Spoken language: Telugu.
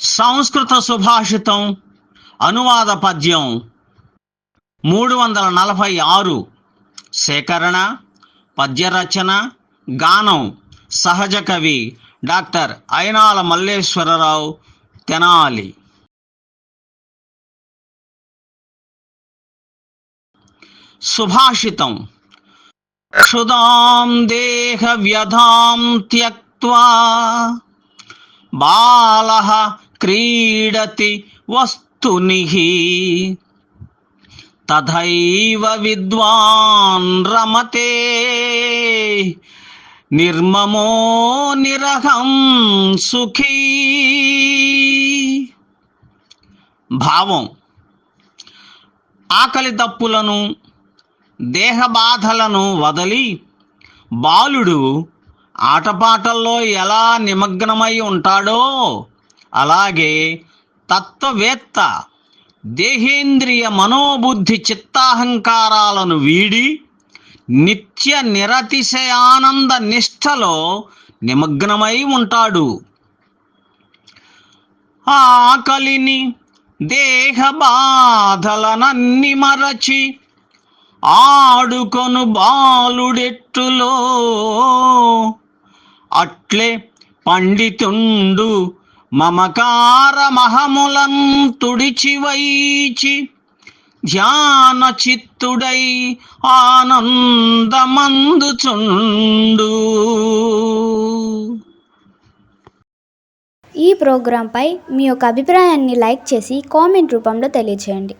సంస్కృత సుభాషితం అనువాద పద్యం మూడు వందల నలభై ఆరు. సేకరణ పద్యరచన గానం సహజ కవి డాక్టర్ అయినాల మల్లేశ్వరరావు తెనాలి. సుభాషితం. క్షుదాం దేహ వ్యధాం త్యక్వా బాల క్రీడతి వస్తునిః తథైవ విద్వాన్ రమతే. నిర్మమో నిరహం సుఖీ. భావం. ఆకలి తప్పులను దేహబాధలను వదలి బాలుడు ఆటపాటల్లో ఎలా నిమగ్నమై ఉంటాడో అలాగే తత్వవేత్త దేహేంద్రియ మనోబుద్ధి చిత్తాహంకారాలను వీడి నిత్య నిరతిశయానంద నిష్ఠలో నిమగ్నమై ఉంటాడు. ఆకలిని దేహ బాధలనన్ని మరచి ఆడుకొను బాలుడెట్టులో. అట్లే పండితుండు మమకార మహములం తుడిచి వైచి ధ్యాన చిత్తుడై ఆనందమందుచుండు. ఈ ప్రోగ్రాంపై మీ యొక్క అభిప్రాయాన్ని లైక్ చేసి కామెంట్ రూపంలో తెలియచేయండి.